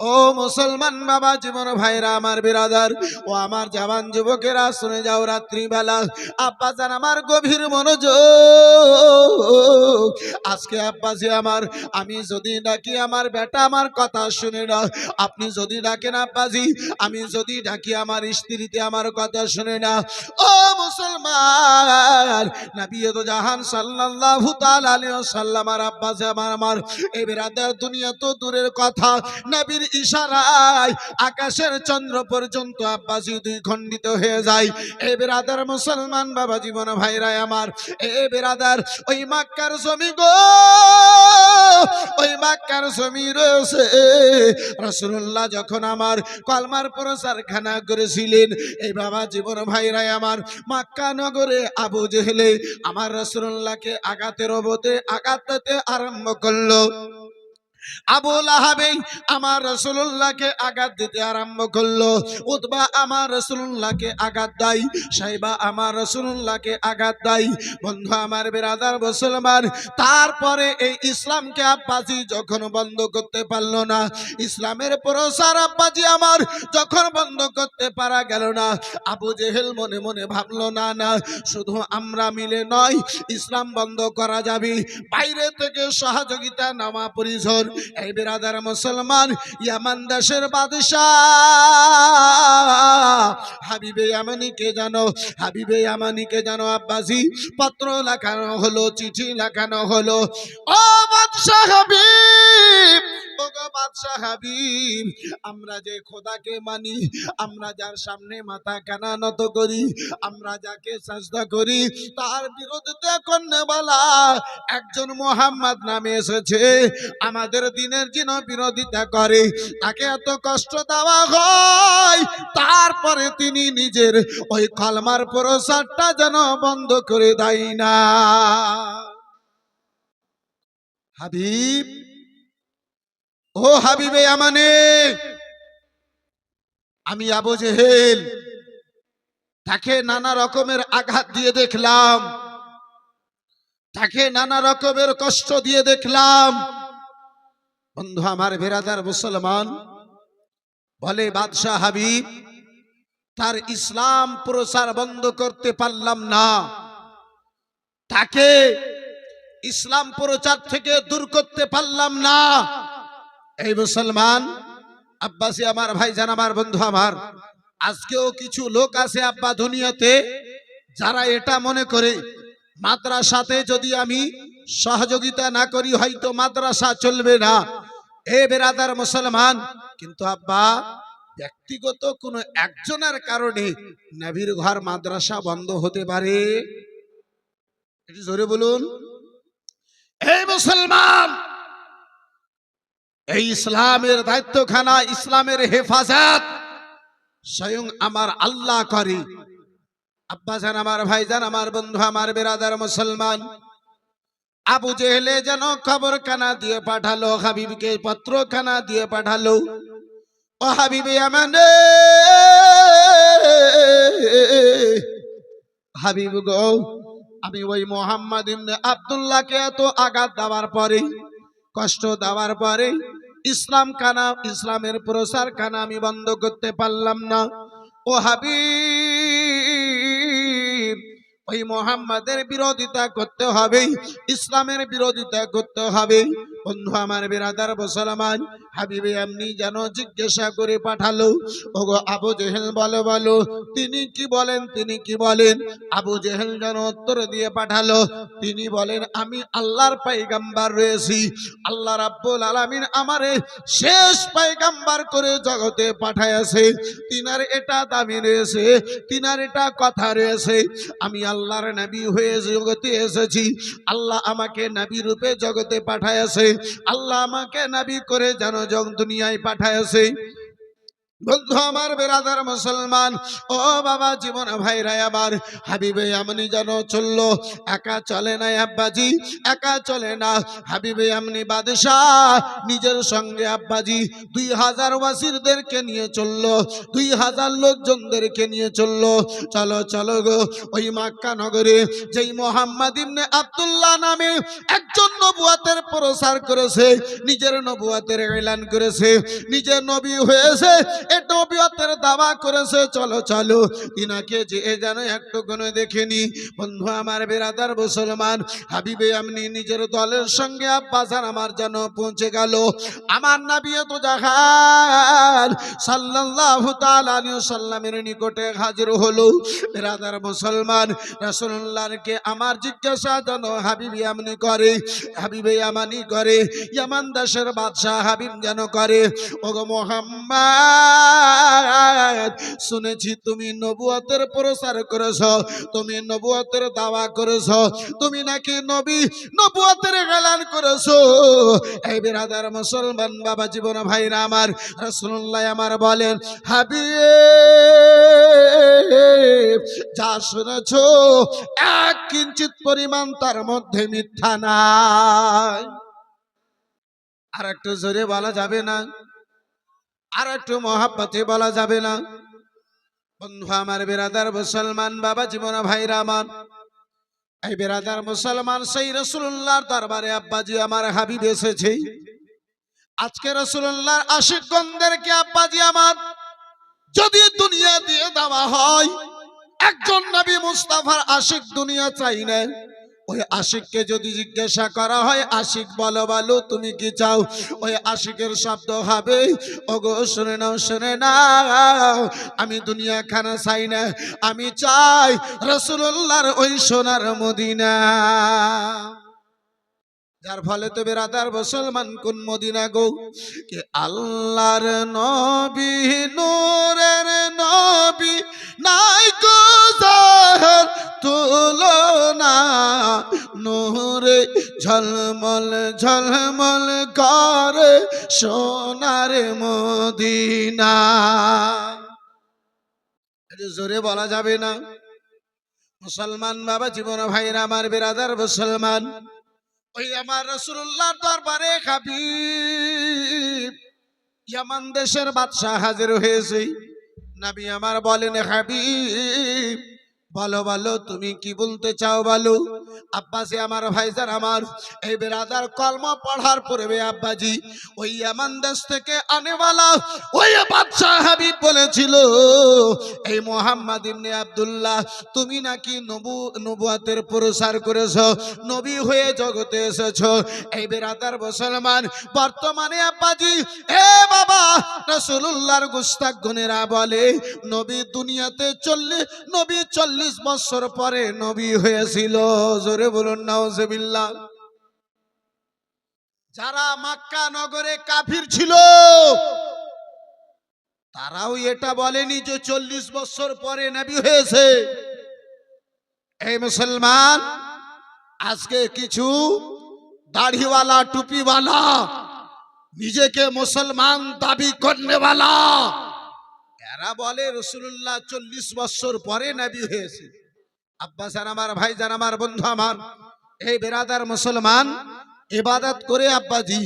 ও মুসলমান বাবা, জীবন ভাইরা, আমার বিরাদার, ও আমার জওয়ান যুবকেরা, শুনে যাও রাত্রিবেলা। আব্বা জান, আমার গভীর মনোযোগ। আজকে আব্বাজি আমার, আমি যদি ডাকি, আমার বেটা আমার কথা শুনে না আপনি যদি ডাকেন আব্বাজি, আমি যদি ডাকি, আমার স্ত্রীতে আমার কথা শুনে না ও মুসলমান, নবী তো জাহান, সাল্লাল্লাহু তাআলা আলাইহি ওয়াসাল্লাম, আর আমার আমার এই বিরাদার দুনিয়া তো দূরের কথা। নবীর ইশারায় আকাশের চন্দ্র পর্যন্ত আব্বাসি দুই খণ্ডিত হয়ে যায়। এ বেরাদার মুসলমান বাবা জীবন ভাইরা আমার, এ বেরাদার, ওই মাক্কার জমি গো, ওই মাক্কার জমি রয়েছে। রসুল্লাহ যখন আমার কলমার প্রচারখানা করেছিলেন এই বাবা জীবন ভাইরা আমার মাক্কা নগরে আবু জেহেলে আমার রসুল্লাহকে আঘাতের অবতে আঘাত আরম্ভ করল। আবু লাহাবেই আমার রসুল্লাহকে আঘাত দিতে আরম্ভ করল। আমার রসুল্লাহকে আঘাত দেয়, সাইবা আমার রসুল্লাহকে আঘাত দেয়। বন্ধু আমার বেরাদার মুসলমান, তারপরে এই ইসলামকে আব্বাজি যখন বন্ধ করতে পারল না, ইসলামের প্রসার আব্বাজি আমার যখন বন্ধ করতে পারা গেল না, আবু জেহেল মনে মনে ভাবলো, না না, শুধু আমরা মিলে নয়, ইসলাম বন্ধ করা যাবে, বাইরে থেকে সহযোগিতা নামা পরিজন এই বিরাদার মুসলমান, ইয়ামান দেশের বাদশাহ। হাবিবে ইয়ামানিকে জানো, হাবিবে ইয়ামানিকে জানো আব্বাসি পত্র লেখানো হলো, চিঠি লেখানো হলো। ও বাদশাহ হাবিব আমরা যে খোদাকে মানি, আমরা যার সামনে মাথা কানা নত করি, আমরা যাকে করি, তার বিরোধিতা একজন মোহাম্মদ নামে এসেছে। আমাদের দিনের যিনি বিরোধিতা করে, তাকে এত কষ্ট দেওয়া হয়, তারপরে তিনি নিজের ওই কলমার প্রসারটা যেন বন্ধ করে দেয় না। হাবিব ও হাবিবে আমানে আমি আবু জেহেল। তাকে নানা রকমের আঘাত দিয়ে দেখলাম। তাকে নানা রকমের কষ্ট দিয়ে দেখলাম। বন্ধু, আমার বেরাদার মুসলমান, বলে বাদশাহ হাবিব, তার ইসলাম প্রচার বন্ধ করতে পারলাম না। তাকে ইসলাম প্রচার থেকে দূর করতে পারলাম না। এই মুসলমান, আব্বাসী আমার ভাই ভাইজান আমার, বন্ধু আমার, আজকেও কিছু লোক আছে আব্বা দুনিয়াতে, যারা এটা মনে করে, মাদ্রাসাতে যদি আমি সহযোগিতা না করি, হয়তো মাদ্রাসা চলবে না। এ বেরাদার মুসলমান, কিন্তু আব্বা, ব্যক্তিগত কোনো একজনের কারণে নবীর ঘর মাদ্রাসা বন্ধ হতে পারে। একটু জোরে বলুন। এই মুসলমান এই ইসলামের দায়িত্বখানা, ইসলামের হেফাজত। স্বয়ং আমার আল্লাহ করে। আব্বা জান আমার, ভাই জান আমার, বন্ধু আমার, বেরাদার মুসলমান। আবু জেহেলে যেন খবর খানা দিয়ে পাঠালো, হাবিবকে পত্র খানা দিয়ে পাঠালো। ও হাবিবে আমানে, হাবিব গো, আমি ওই মোহাম্মদ ইবনে আব্দুল্লাহকে এত আঘাত দেওয়ার পরে কষ্ট দেওয়ার পরে ইসলাম খানা ইসলামের প্রসার খানা আমি বন্ধ করতে পারলাম না। ও হাবিব! ওই মোহাম্মদের বিরোধিতা করতে হবে, ইসলামের বিরোধিতা করতে হবে। বন্ধু আমার বিরাদার মুসলমান, হাবিবে এমনি যেন জিজ্ঞাসা করে পাঠালো, ওগো আবু জেহেল বলো বলো, তিনি কি বলেন, তিনি কি বলেন? আবু জেহেল যেন উত্তর দিয়ে পাঠালো, তিনি বলেন, আমি আল্লাহর পাইগাম্বার রয়েছি, আল্লাহ রাব্বুল আলামিন আমারে শেষ পাইগাম্বার করে জগতে পাঠাইছে তিনার এটা দামি রয়েছে, তিনার এটা কথা রয়েছে, আমি আল্লাহর নবী হয়ে জগতে এসেছি। আল্লাহ আমাকে নবী রূপে জগতে পাঠায় আছে আল্লাহ আমাকে নবী করে যেন জগ দুনিয়ায় পাঠাইছে বন্ধু আমার বেরাদার মুসলমান, ও বাবা জীবন ভাইরা আবার হাবিবে আমনি যেন চলল, একা চলে না আব্বাজি, একা চলে না, হাবিবে আমনি বাদশাহ, নিজের সঙ্গে আব্বাজি, দুই হাজার ওয়াসিরদেরকে নিয়ে চলল, দুই হাজার লোকজনদেরকে নিয়ে চলল, চলো চলো গো, ওই মাক্কা নগরে, যেই মোহাম্মদ ইবনে আব্দুল্লাহ নামে একজন নবুয়াতের প্রসার করেছে, নিজের নবুয়াতের এলান করেছে, নিজের নবী হয়েছে, এ নবুয়াতের দাবা করেছে। চলো চলো, তিনাকে যে যেন একটু কোনো দেখেনি বন্ধু আমার বেরাদার মুসলমান, হাবিবে আমনি নিজের দলের সঙ্গে আব্বাসান আমার যেন পৌঁছে গেল। আমার নাবি তো জাহান, সাল্লাল্লাহু তাআলা আলাইহি সাল্লামের নিকটে হাজির হলো। বেরাদার মুসলমান, রাসূলুল্লাহকে আমার জিজ্ঞাসা যেন হাবিবি আমনি করে হাবিবে আমানি করে, ইয়ামান দাসের বাদশাহ হাবিব যেন করে। ওগো মোহাম্মদ, শুনেছি তুমি নবুয়তের প্রচার করেছ, তুমি নবুয়তের দাওয়া করেছ, তুমি নাকি নবী নবুয়তের গালান করেছ। এই বিরাদার মুসলমান বাবা জীবন ভাইরা আমার, রাসূলুল্লাহ আমার বলেন, হাবিব, যা শুনেছ, এক কিঞ্চিত পরিমাণ তার মধ্যে মিথ্যা নাই। আর একটু জোরে বলা যাবে না, আর একটু মহাব্বতে বলা যাবে না। বন্ধু আমার বেরাদার মুসলমান, বাবা জীবন ভাইরা আমার, এই বেরাদার মুসলমান, সেই রসুল্লাহর দরবারে আব্বাজি আমার হাবিব এসেছে। আজকে রসুল্লাহর আশিকগণদেরকে আব্বাজি আমার, যদি দুনিয়া দিয়ে দেওয়া হয় একজন নবী মুস্তাফার আশিক দুনিয়া চাই না ওই আশিককে যদি জিজ্ঞাসা করা হয়, আশিক বলো বলো, তুমি কি চাও? ওই আশিকের শব্দ হবে, ওগো, শুনে নাও শুনে নাও, আমি দুনিয়া খানা চাই না। আমি চাই রসুল্লাহর ওই সোনার মদিনা। যার ফলে তো বেরাদার মুসলমান কোন মদিনা গো? কে আল্লাহর নবী, নূরের নবী নাই গো জাহার তুলনা। নূরে ঝলমল ঝলমল করে সোনার মদিনা। জোরে বলা যাবে না। মুসলমান বাবা, জীবন ভাইরা, আমার বেরাদার মুসলমান। ওই আমার রসুল্লাহ দরবারে খাবি ইয়ামান দেশের বাদশাহ হাজির হয়েছে। নাবি আমার বলেন হাবিব বলো বলো তুমি কি বলতে চাও বলো? আব্বাসি আমার ভাইজান আমার, এই বেরাদার কলম পড়ার পূর্বে আব্বাজি, ওই ইয়ামান দেশ থেকে আনেওয়ালা, ওই বাদশাহ হাবিব বলেছিল, এই মোহাম্মদ ইবনে আব্দুল্লাহ, তুমি নাকি নবু, নবুয়াতের প্রসার করেছ, নবী হয়ে জগতে এসেছ, এই বেরাদার মুসলমান, বর্তমানে আব্বাজি, এ বাবা রসুল্লাহর গুস্তাক গুনেরা বলে, নবী দুনিয়াতে চল্লিশ নবী চল্লিশ বছর পরে নবী হয়েছিল। জোরে বলুন, নাউজুবিল্লাহ। যারা মাক্কা নগরে কাফির ছিল, তারাও এটা বলেনি যে চল্লিশ বছর পরে নবী হয়েছে। এই মুসলমান, আজকে কিছু দাড়িওয়ালা, টুপিওয়ালা, নিজেকে মুসলমান দাবি করনেওয়ালা এরা বলে রসুল্লাহ চল্লিশ বছর পরে নাবি হয়েছে। আব্বাস আমার ভাইজান আমার, বন্ধু আমার, এই বেরাদার মুসলমান ইবাদত করে আব্বাজি,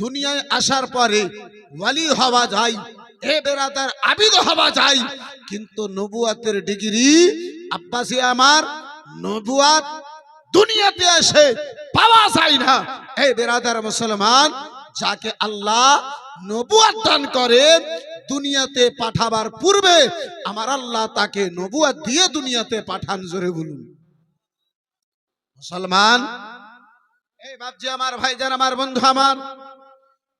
দুনিয়ায় আসার পরে ওয়ালি হওয়া যায়, এ বেরাদার আবিদ হওয়া যায়। কিন্তু নবুয়াতের ডিগ্রি আব্বাসি আমার নবুয়াত দুনিয়াতে এসে পাওয়া যায় না। এই বেরাদার মুসলমান যাকে আল্লাহ নবুয়াত দান করেন দুনিয়াতে পাঠাবার পূর্বে আমার আল্লাহ তাকে নবুয়া দিয়ে দুনিয়াতে পাঠান, জোরে বলুন মুসলমান, এই বাপজি আমার ভাই ভাইজান আমার, বন্ধু আমার,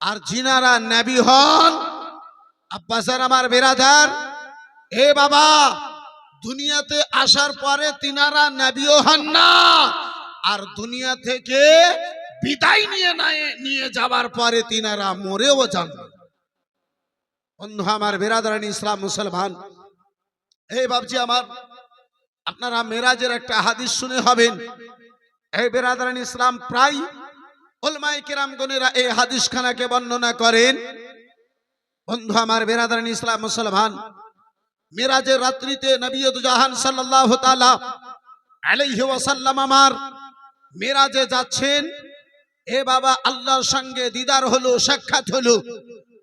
আর জিনারা নাবি হন আব্বাসার আমার বেরাদার, এ বাবা, দুনিয়াতে আসার পরে তিনারা নাবিও হন না, আর দুনিয়া থেকে বিদায় নিয়ে নিয়ে যাবার পরে তিনারা মরেও যান না। বন্ধু, আমার বেরাদারানি ইসলাম মুসলমান। এই বাবজি আমার, আপনারা মেরাজের একটা হাদিস শুনে হবেন। এই বেরাদারান ইসলাম প্রায় ওলমাই কিরামগণেরা এই হাদিস খানাকে বর্ণনা করেন। বন্ধু, আমার বেরাদারানি ইসলাম মুসলমান, মেরাজের রাত্রিতে নবী জাহান সাল্লাল্লাহু তাআলা আলাইহি ওয়াসাল্লাম আমার মেরাজে যাচ্ছেন। এ বাবা আল্লাহর সঙ্গে দিদার হলো, সাক্ষাৎ হলো।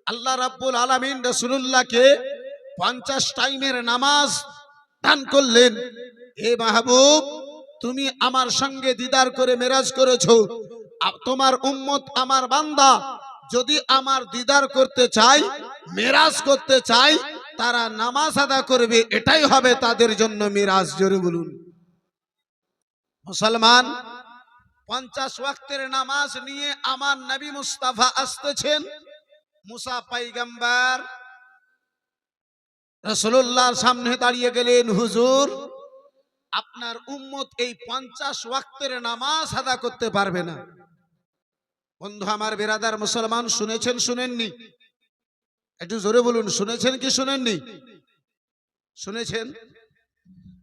আল্লাহ রাব্বুল আলামিন রাসূলুল্লাহকে পঞ্চাশ টাইমের নামাজ দান করলেন। হে মাহবুব, তুমি আমার সঙ্গে দিদার করে মেরাজ করেছ। তোমার উম্মত আমার বান্দা। যদি আমার দিদার করতে চাই মেরাজ করতে চাই তারা নামাজ আদা করবে। এটাই হবে তাদের জন্য মিরাজ, জোরে বলুন। মুসলমান, পঞ্চাশ ওয়াক্তের নামাজ নিয়ে আমার নবী মুস্তাফা আসতেছেন। মুসা পাইগাম্বার। রসুল্লাহর সামনে দাঁড়িয়ে গেলেন, হুজুর, আপনার উম্মত এই পঞ্চাশ ওয়াক্তের নামাজ আদা করতে পারবে না। বন্ধু, আমার বেরাদার মুসলমান, শুনেছেন, শুনেননি? একটু জোরে বলুন, শুনেছেন কি, শুনেননি? শুনেছেন?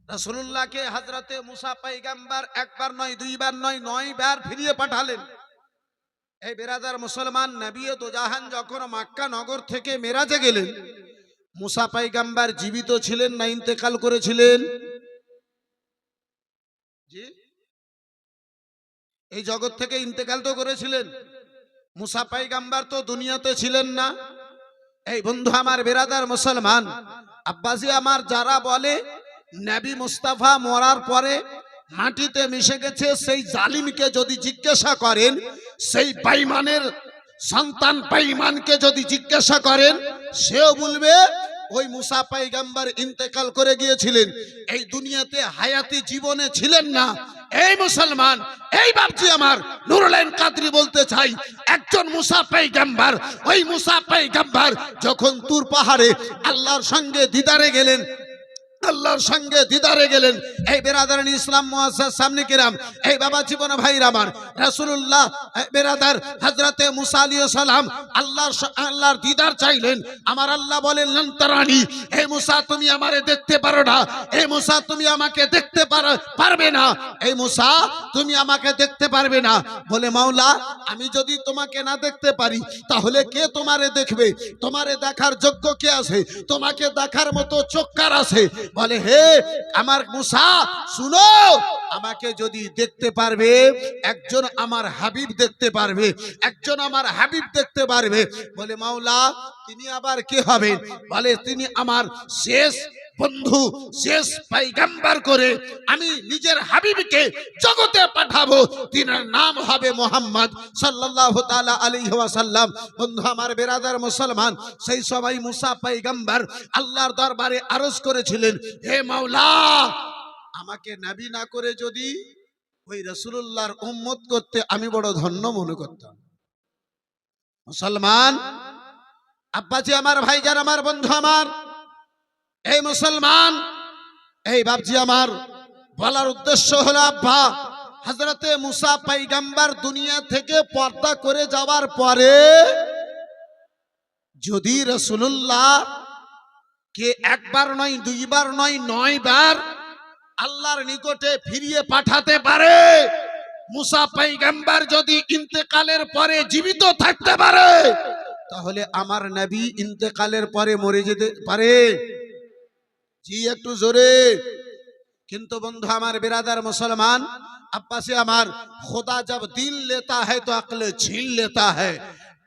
রাসূলুল্লাহকে হযরতে মুসা পাইগাম্বার একবার নয়, দুইবার নয় নয় বার ফিরিয়ে পাঠালেন। এই বেরাদার মুসলমান নবী তো জাহান যখন মাক্কা নগর থেকে মেরাজে গেলেন, মুসা পাইগাম্বার জীবিত ছিলেন না, ইন্তেকাল করেছিলেন। এই জগৎ থেকে ইন্তেকাল তো করেছিলেন, মুসা পাইগাম্বার তো দুনিয়াতে ছিলেন না। এই বন্ধু আমার বেরাদার মুসলমান আব্বাসি আমার যারা বলে, নবী মুস্তাফা মরার পরে মাটিতে মিশে গেছে, সেই জালিমকে যদি জিজ্ঞাসা করেন সেই বাইমানের সন্তান বাইমানকে যদি জিজ্ঞাসা করেন, সেও বলবে, ওই মুসা পাইগাম্বার ইন্তেকাল করে গিয়েছিলেন। এই দুনিয়াতে হায়াতি জীবনে ছিলেন না। এই মুসলমান, এই বাপজি আমার নুরুলাইন কাদরি বলতে চাই, একজন মুসা পাইগাম্বার ওই মুসা পাইগাম্বার যখন তুর পাহাড়ে আল্লাহর সঙ্গে দিদারে গেলেন আল্লাহর সঙ্গে দিদারে গেলেন। এই বেরাদার ইসলাম মুআজ্জাজ সামনে কিরাম। এই বাবা জীবন ভাই আমার। রাসূলুল্লাহ, এই বেরাদার হযরতে মুসা আলাইহিস সালাম আল্লাহর আল্লাহর দিদার চাইলেন। আমার আল্লাহ বলেন লন্তারানি হে মুসা, তুমি আমারে দেখতে পারো না। হে মুসা, তুমি আমাকে দেখতে পারো পারবে না। এই মুসা, তুমি আমাকে দেখতে পারবে না। বলে, মাওলা, আমি যদি তোমাকে না দেখতে পারি, তাহলে কে তোমারে দেখবে? তোমারে দেখার যোগ্য কে আছে? তোমাকে দেখার মতো চোখকার আছে? বলে, হে আমার মুসা, শুনো, আমাকে যদি দেখতে পারবে, একজন আমার হাবিব দেখতে পারবে, একজন আমার হাবিব দেখতে পারবে। বলে, মাওলা, তিনি আবার কে হবেন? বলে, তিনি আমার শেষ বন্ধু, শেষ পাইগাম্বার করে আমি নিজের হাবিবকে জগতে পাঠাবো। তিনার নাম হবে মোহাম্মদ সাল্লাল্লাহু তাআলা আলাইহি ওয়াসাল্লাম। বন্ধু, আমার বেরাদার মুসলমান, সেই সবাই মুসা পাইগাম্বার আল্লাহর দরবারে আরজ করেছিলেন, হে মাওলা, আমাকে নাবি না করে যদি ওই রাসূলুল্লাহর উম্মত করতে আমি বড় ধন্য মনে করতাম। মুসলমান, আব্বাজি আমার ভাইজান, আমার বন্ধু আমার এই মুসলমান, এই বাপজি আমার, বলার উদ্দেশ্য হলো, আব্বা হজরতে মুসা পাইগাম্বার দুনিয়া থেকে পর্দা করে যাওয়ার পরে যদি রসুল্লাহ কে একবার নয়, দুইবার নয় নয় বার আল্লাহর নিকটে ফিরিয়ে পাঠাতে পারে, মুসা পাইগাম্বার যদি ইন্তেকালের পরে জীবিত থাকতে পারে, তাহলে আমার নবী ইন্তেকালের পরে মরে যেতে পারে। জি, একটু জোরে। কিন্তু বন্ধু, আমার বিরাদার মুসলমান আপাসে আমার, খোদা জব দিল লেতা হ্যায় তো আকলে ঝিল লেতা হ্যায়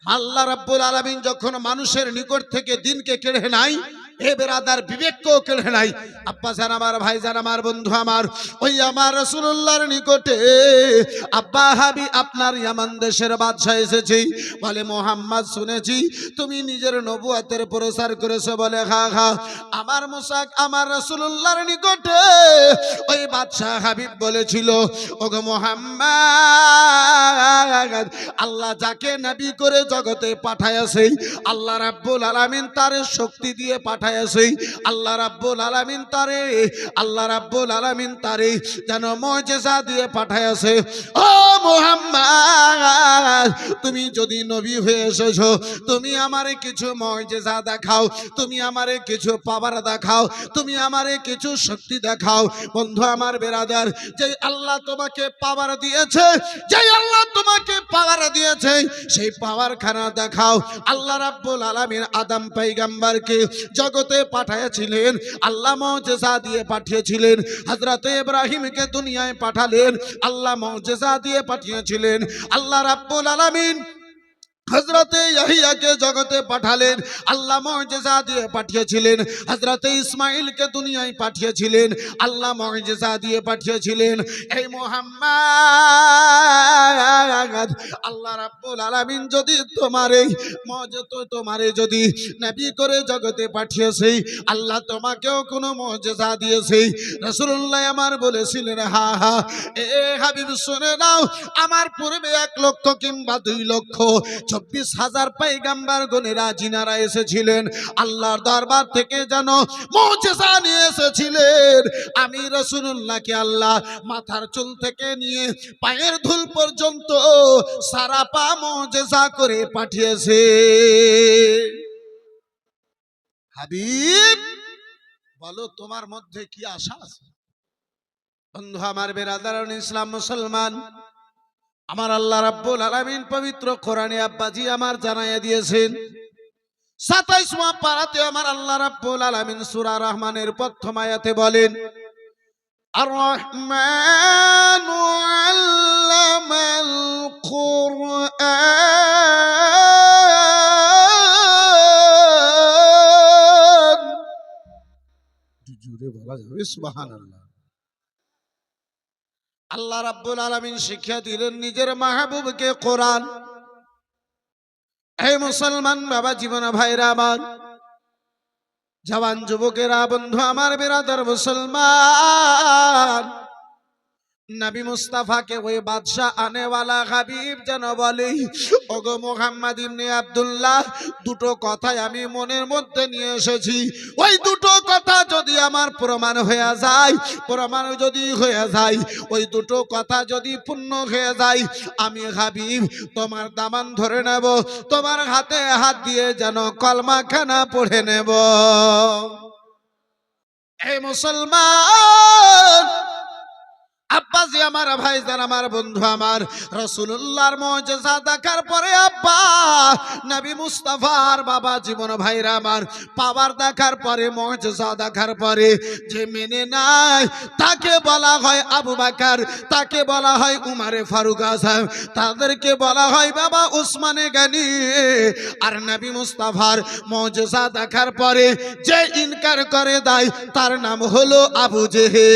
আল্লাহ রাব্বুল আলামিন যখন মানুষের নিকট থেকে দিনকে কেড়ে নাই এ বেরাদার, বিবেককেও কেড়ে নাই আব্বা জান আমার, ভাই জান আমার, বন্ধু আমার, ওই আমার রসুল্লাহর নিকটে। আব্বা হাবি, আপনার ইয়ামান দেশের বাদশাহ এসেছি। বলে, মোহাম্মদ, শুনেছি তুমি নিজের নবুয়াতের প্রচার করেছ। বলে খা খা আমার মোসাক আমার রসুল্লাহর নিকটে। ওই বাদশাহ হাবিব বলেছিল, ওগো মোহাম্মদ, আল্লাহ যাকে নবী করে জগতে পাঠায়াছে আল্লাহ রাব্বুল আলামিন তার শক্তি দিয়ে পাঠায় পাঠাইছে আল্লাহ রাব্বুল আলামিন তারে, আল্লাহ রাব্বুল আলামিন তারে যেন মজেজা দিয়ে পাঠাইছে ও মুহাম্মদ, তুমি যদি নবী হয়ে এসেছ, তুমি আমারে কিছু মজেজা দেখাও, তুমি আমারে কিছু পাওয়ার দেখাও, তুমি আমারে কিছু শক্তি দেখাও। বন্ধু আমার বেরাদার যে আল্লাহ তোমাকে পাওয়ার দিয়েছে যে আল্লাহ তোমাকে পাওয়ার দিয়েছে, সেই পাওয়ার খানা দেখাও। আল্লাহ রাব্বুল আলামিন আদম পয়গম্বরকে জগতে পাঠিয়েছিলেন, আল্লাহ মজেজা দিয়ে পাঠিয়েছিলেন হজরতে ইব্রাহিমকে দুনিয়ায় পাঠালেন, আল্লাহ মজেজা দিয়ে পাঠিয়েছিলেন, আল্লাহ রাব্বুল আলামিন হজরতে ইয়াহিয়াকে জগতে পাঠালেন, আল্লাহ মজেজা দিয়ে পাঠিয়েছিলেন হজরতে ইসমাইলকে দুনিয়ায় পাঠিয়েছিলেন, আল্লাহ মজেজা দিয়ে পাঠিয়েছিলেন, এই মোহাম্মদ, আল্লাহ রাব্বুল আলামিন যদি তোমার এই মজত তোমারে যদি নবী করে জগতে পাঠিয়েছে, আল্লাহ তোমাকেও কোনো মজেজা দিয়েছে। রাসূলুল্লাহ আমার বলেছিলেন, হা হা, এ হাবিব শুনে নাও, আমার পূর্বে এক লক্ষ কিংবা দুই লক্ষ চব্বিশ হাজার পাইগাম্বার গনেরা জিনারা এসেছিলেন। আল্লাহর দরবার থেকে যেন নিয়ে এসেছিলেন। আমি রসুল্লাহকে আল্লাহ মাথার চুল থেকে নিয়ে পায়ের ধুল পর্যন্ত সারা পা মৌজেসা করে পাঠিয়েছে। হাবিব, বলো তোমার মধ্যে কি আশা আছে? বন্ধু আমার বেরাদারণ ইসলাম মুসলমান আমার আল্লাহ রাব্বুল আলামিন পবিত্র কোরআনে আব্বাজি আমার জানাইয়া দিয়েছেন, সাতাইশ মা পারাতে আমার আল্লাহ রাব্বুল আলামিন সূরা রহমানের প্রথম আয়াতে বলেন আর রহমান আল্লামাল কুরআন। বলা যাবে, সুবহানাল্লাহ। আল্লাহ রাব্বুল আলমিন শিক্ষা দিলেন নিজের মাহবুবকে কোরআন। হে মুসলমান বাবা, জীবন ভাইরা আমার, জওয়ান যুবকেরা, বন্ধু আমার, বেরাদার মুসলমান নবী মুস্তাফাকে ওই বাদশাহ আনেওয়ালা হাবিব যেন বলে, ওগো মোহাম্মদ ইবনে আব্দুল্লাহ, দুটো কথাই আমি মনের মধ্যে নিয়ে এসেছি। ওই দুটো কথা যদি আমার প্রমাণ হয়ে যায়, প্রমাণ যদি হয়ে যায়, ওই দুটো কথা যদি পূর্ণ হয়ে যায়, আমি হাবিব তোমার দামান ধরে নেব, তোমার হাতে হাত দিয়ে যেন কলমা কলমাখানা পড়ে নেব। এই মুসলমান আব্বাজি আমার ভাইজান, আমার বন্ধু, আমার রসুল্লাহর মজেজা দেখার পরে আব্বা, নবী মুস্তাফার বাবা, জীবন ভাইরা আমার, পাওয়ার দেখার পরে মজেজা দেখার পরে, যে মেনে নাই তাকে বলা হয় আবু বাকার, তাকে বলা হয় উমারে ফারুক আজম তাদেরকে বলা হয় বাবা উসমানে গানি। আর নবী মুস্তাফার মজেজা দেখার পরে, যে ইনকার করে দেয়, তার নাম হলো আবু জেহে